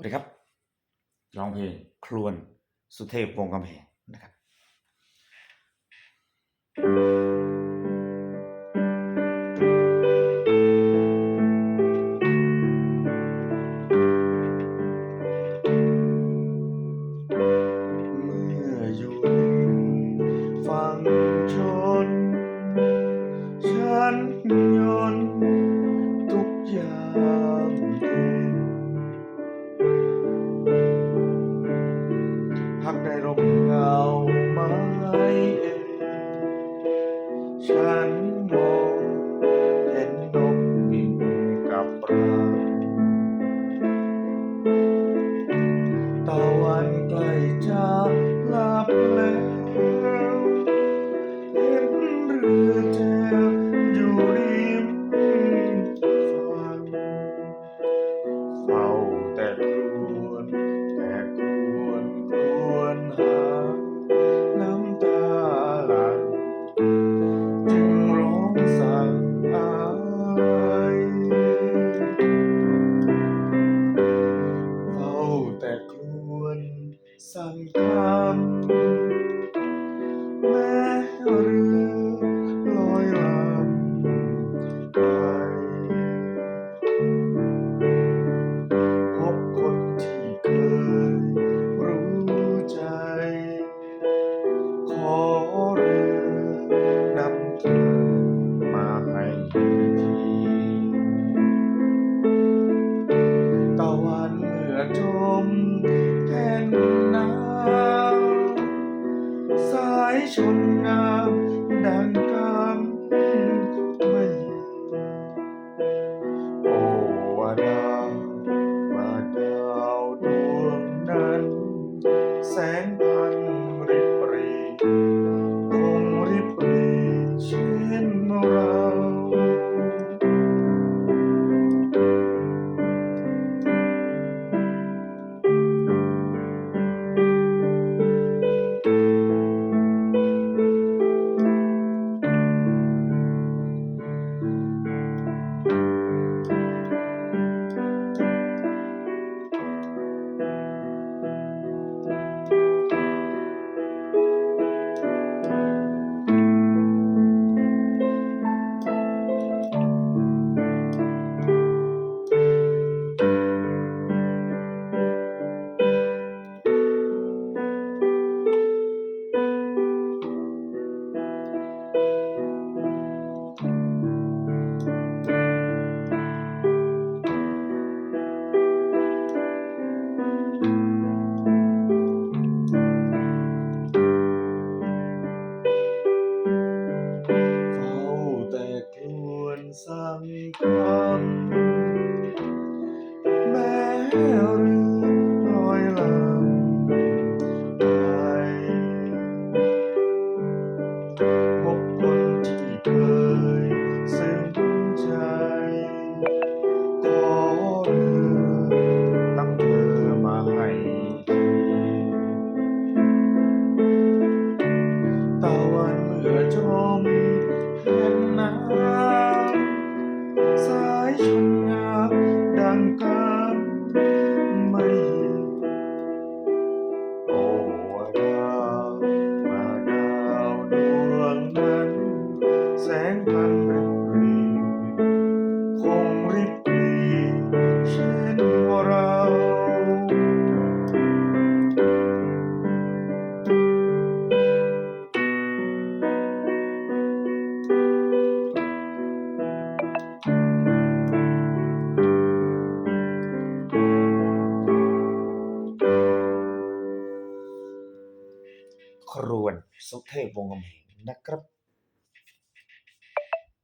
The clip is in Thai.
วัสดีครับร้องเพลงครวนสุเทพวงกำแพงนะครับฉันยน หักได้ร่มเงาไม้ some company. Sami Kam งพันรบรีคงริบรีเช่นว่าเรา ครวนสุเทพวงศ์กหงนะครับ